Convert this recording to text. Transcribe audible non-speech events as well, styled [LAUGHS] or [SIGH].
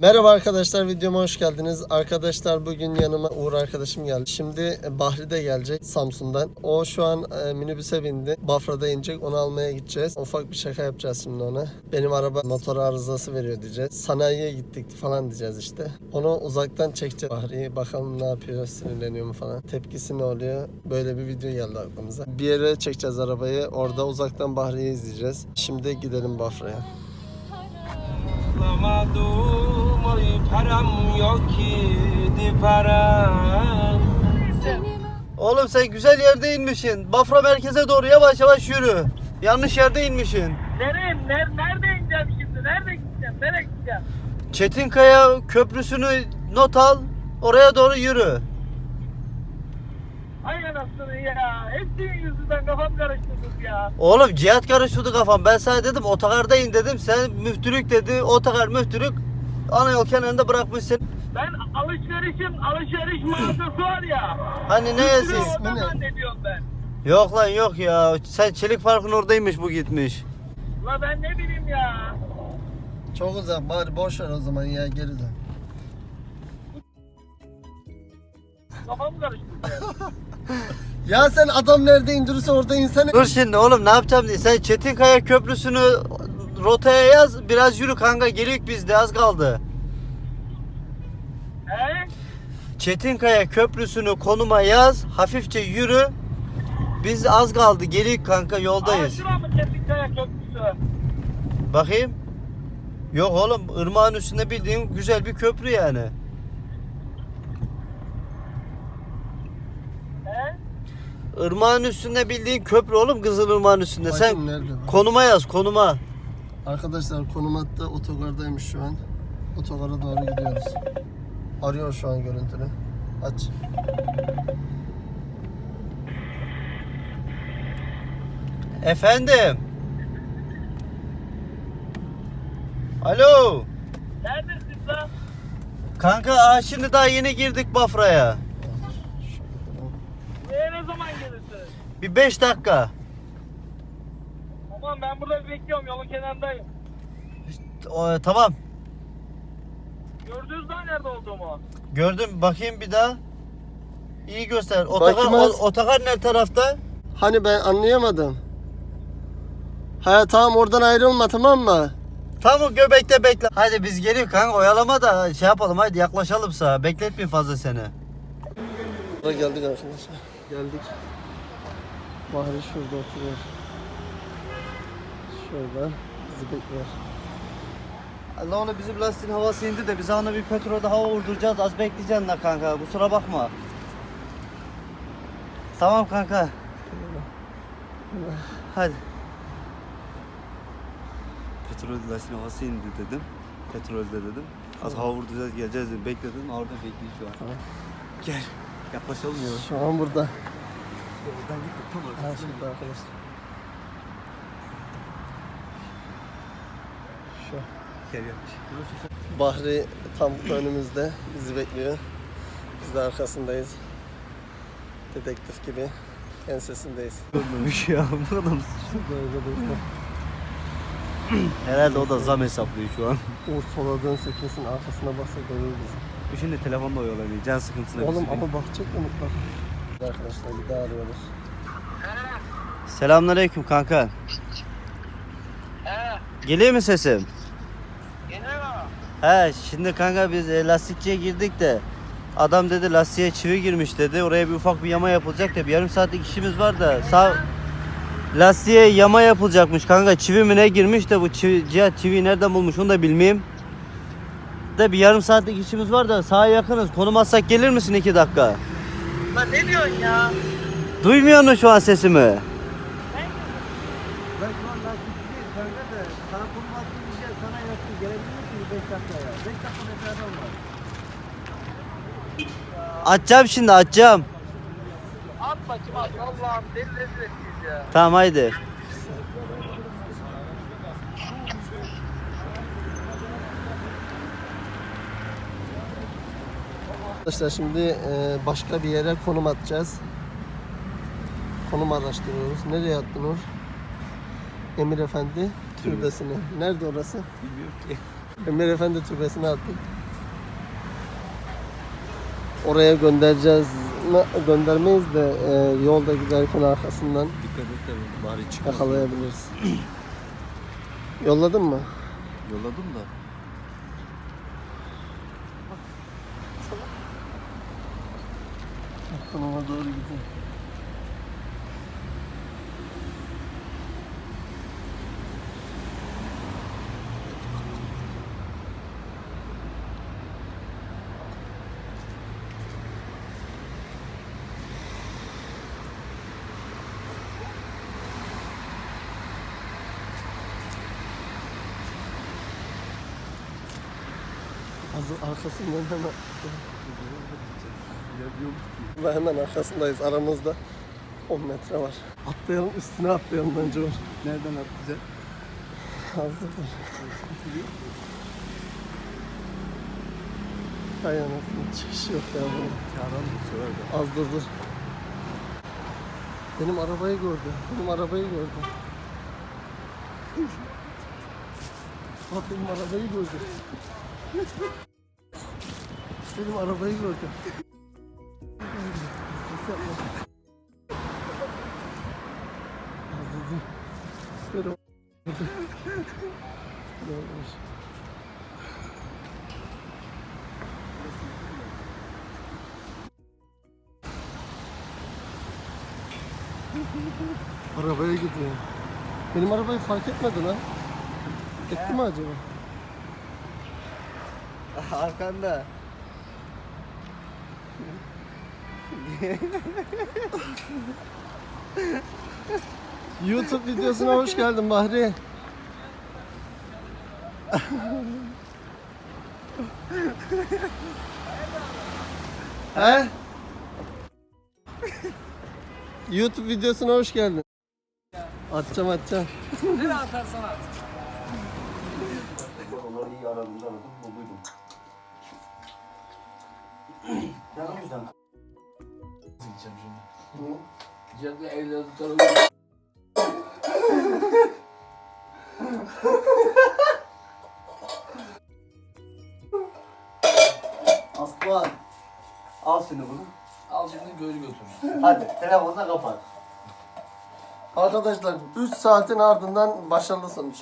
Merhaba arkadaşlar videoma hoş geldiniz. Arkadaşlar bugün yanıma Uğur arkadaşım geldi. Şimdi Bahri de gelecek Samsun'dan. O şu an e, minibüse bindi. Bafra'da inecek. Onu almaya gideceğiz. Ufak bir şaka yapacağız şimdi ona. Benim araba motor arızası veriyor diyeceğiz. Sanayiye gittik falan diyeceğiz işte. Onu uzaktan çekeceğiz Bahri'yi. Bakalım ne yapıyor, sinirleniyor mu falan. Tepkisi ne oluyor? Böyle bir video geldi aklımıza. Bir yere çekeceğiz arabayı. Orada uzaktan Bahri'yi izleyeceğiz. Şimdi gidelim Bafra'ya. Oy param yok idi param Oğlum sen güzel yerde inmişsin. Bafra merkeze doğru yavaş yavaş yürü. Yanlış yerde inmişsin. Nereye? Ner, nerede ineceğim şimdi? Nerede gideceğim? Nereye gideceğim? Çetinkaya köprüsünü not al. Oraya doğru yürü. Ay anasını ya. Hepsinin yüzünden kafam karıştırdınız ya. Oğlum cihat karıştırdı kafam. Ben sana dedim otogarda in dedim. Sen müftülük dedi. Otogar müftülük. Ana yol kenarında bırakmışsın. Ben alışverişim, alışveriş mağazası var ya. Hani ne? İsmi orada ne? zannediyorum ben. Yok lan yok ya. Sen Çelik Park'ın oradaymış bu gitmiş. La ben ne bileyim ya. Çok uzak. Bari boş ver o zaman ya geri dön. Kafam karıştı. [LAUGHS] Ya sen adam nerede indirirse orada insene. Dur şimdi oğlum ne yapacağım diye. Sen Çetinkaya köprüsünü rotaya yaz. Biraz yürü kanka. Geliyor bizde az kaldı. He? Çetinkaya Köprüsü'nü konuma yaz. Hafifçe yürü. Biz az kaldı. Geliyor kanka Aa, yoldayız. şura mı Çetinkaya Köprüsü? Bakayım. Yok oğlum ırmağın üstünde bildiğin güzel bir köprü yani. He? Irmağın üstünde bildiğin köprü oğlum Kızılırmağın üstünde. Bakayım Sen nerede konuma yaz konuma. Arkadaşlar konum hatta otogardaymış şu an. Otogara doğru gidiyoruz. Arıyor şu an görüntülü. Aç. Efendim. Alo. Neredesin lan? Kanka aa, şimdi daha yeni girdik Bafra'ya. Buraya ne zaman gelirsin? Bir 5 dakika. Tamam ben burada bekliyorum yolun kenarındayım. O, tamam. Gördünüz daha nerede olduğumu. Gördüm bakayım bir daha. İyi göster. Otogar, Bakmaz. o- otogar ne tarafta? Hani ben anlayamadım. Ha tamam oradan ayrılma tamam mı? Tam o göbekte bekle. Hadi biz geliyor kanka oyalama da şey yapalım hadi yaklaşalım sağa. Bekletmeyin fazla seni. Buraya geldik arkadaşlar. Geldik. Bahri şurada oturuyor. Şurada bizi bekliyor. Allah onu bizim lastiğin havası indi de biz ona bir petrolde hava vurduracağız. Az bekleyeceksin la kanka. Kusura bakma. Tamam kanka. Hadi. Petrol lastiğin havası indi dedim. Petrolde dedim. Az hava vurduracağız geleceğiz dedim. Bekledim. Orada bekliyor şu an. Tamam. Gel. Yaklaşalım ya. Şu an burada. Oradan gittik tam şurada arkadaşlar. Şu. Yapmış. Bahri tam önümüzde bizi bekliyor. Biz de arkasındayız. Dedektif gibi ensesindeyiz. Görmemiş ya. Bu adam Böyle böyle. Herhalde o da zam hesaplıyor şu an. Uğur sola dönse kesin arkasına bassa görür bizi. Şimdi telefonla oyalanıyor. Can sıkıntısına Oğlum ama bakacak mı mutlaka? Arkadaşlar bir daha arıyoruz. Selamünaleyküm kanka. He? Geliyor mu sesim? He şimdi kanka biz e, lastikçiye girdik de adam dedi lastiğe çivi girmiş dedi. Oraya bir ufak bir yama yapılacak da bir yarım saatlik işimiz var da sağ lastiğe yama yapılacakmış kanka. Çivi mi ne girmiş de bu çivi, cihat çiviyi nereden bulmuş onu da bilmeyeyim. De bir yarım saatlik işimiz var da sağa yakınız. Konum atsak gelir misin iki dakika? Lan ne diyorsun ya? Duymuyor musun şu an sesimi? Ne? Ben şu an lastikçiyiz kanka da sana konum attığım bir şey sana yakın gelebilir misin 5 dakikaya? 5 dakika var. Şimdi açacağım. At bakayım at. Allah'ım deli rezil ettiniz ya. Tamam haydi. Arkadaşlar şimdi e, başka bir yere konum atacağız. Konum araştırıyoruz. Nereye attın? Emir Efendi türbesine. Nerede orası? Bilmiyorum ki. Emir Efendi Türbesi'ne attık. Oraya göndereceğiz. Göndermeyiz de e, yolda giderken arkasından Dikkat et de bari çıkmasın. yakalayabiliriz. Yolladın mı? Yolladım da. Konuma doğru gidiyor. Arkasından hemen ve hemen arkasındayız. Aramızda 10 metre var. Atlayalım üstüne atlayalım bence onu. Nereden atlayacak? Hazırdır. Hay anasını çıkış yok ya bunun. Çağıran mı sever. Az dur dur. Benim arabayı gördü. Benim arabayı gördü. Bak benim arabayı gördü. Benim arabayı gördü. Ses yapma. Az dur dur. Benim Görmüş. Arabaya gidiyor. Benim arabayı fark etmedi lan. Etti mi acaba? Arkanda. YouTube videosuna hoş geldin Bahri. He? YouTube videosuna hoş geldin. Atacağım atacağım. Nereye atarsan at. Diyecekler evleri tutarım. Aslan. Al şimdi bunu. Al şimdi gölü götür. Hadi telefonla kapat. Arkadaşlar 3 saatin ardından başarılı sonuç.